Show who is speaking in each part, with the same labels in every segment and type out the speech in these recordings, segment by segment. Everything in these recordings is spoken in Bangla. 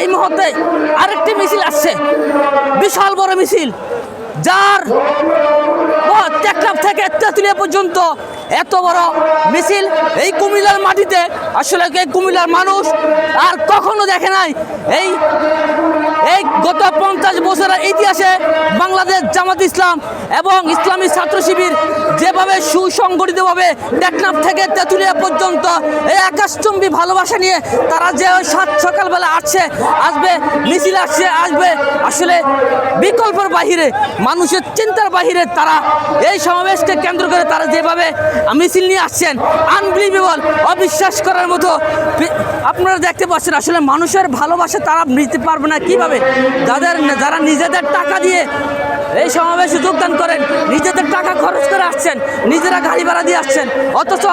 Speaker 1: এই মুহূর্তে আরেকটি মিছিল আসছে। বিশাল বড় মিছিল, যার থেকে তেঁতুলিয়া পর্যন্ত এত বড় মিছিল এই কুমিল্লার মাটিতে। আসলে এই কুমিল্লার মানুষ আর কখনো দেখে নাই? এই এই গত পঞ্চাশ বছরের ইতিহাসে বাংলাদেশ জামাত ইসলাম এবং ইসলামী ছাত্র শিবির যেভাবে সুসংগঠিতভাবে টেকনাফ থেকে তেঁতুলিয়া পর্যন্ত এই আকাশচুম্বী ভালোবাসা নিয়ে তারা যে সাত সকালবেলা আসছে, আসবে, মিছিল আসছে, আসবে, আসলে বিকল্পের বাহিরে, মানুষের চিন্তার বাহিরে তারা এই সমাবেশকে কেন্দ্র করে তারা যেভাবে মিছিল নিয়ে আসছেন আনবিলিভেবল অবিশ্বাস করার মতো। আপনারা দেখতে পাচ্ছেন, আসলে মানুষের ভালোবাসা তারা নিতে পারবে না। কীভাবে? যাদের যারা নিজেদের টাকা দিয়ে এই সমাবেশে যোগদান করেন। নিজেদের টাকা খরচ করে আসছেন, নিজেরা গাড়ি ভাড়া দিয়ে আসছেন। অথচ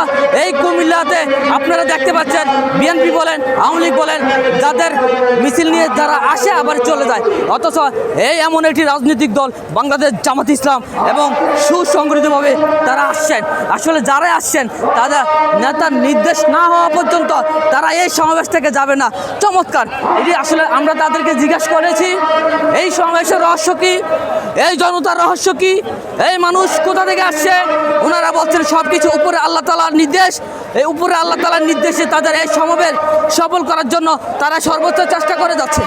Speaker 1: এই কুমিল্লাতে আপনারা দেখতে পাচ্ছেন, বিএনপি বলেন, আওয়ামী লীগ বলেন, যাদের মিছিল নিয়ে যারা আসে আবার চলে যায়। অথচ এই এমন একটি রাজনৈতিক দল বাংলাদেশ জামাত ইসলাম এবং সুসংগঠিতভাবে তারা আসছেন। আসলে যারাই আসছেন, তাদের নেতার নির্দেশ না হওয়া পর্যন্ত তারা এই সমাবেশ থেকে যাবে না। চমৎকার। এটি আসলে আমরা তাদেরকে জিজ্ঞাসা করেছি সমাবেশের রহস্য কি? এই জনতার রহস্য কি? এই মানুষ কোথা থেকে আসছে? ওনারা বলছেন সব কিছু উপরে আল্লাহ তালার নির্দেশ। এই উপরে আল্লাহ তালার নির্দেশে তাদের এই সমাবেশ সফল করার জন্য তারা সর্বোচ্চ চেষ্টা করে যাচ্ছে।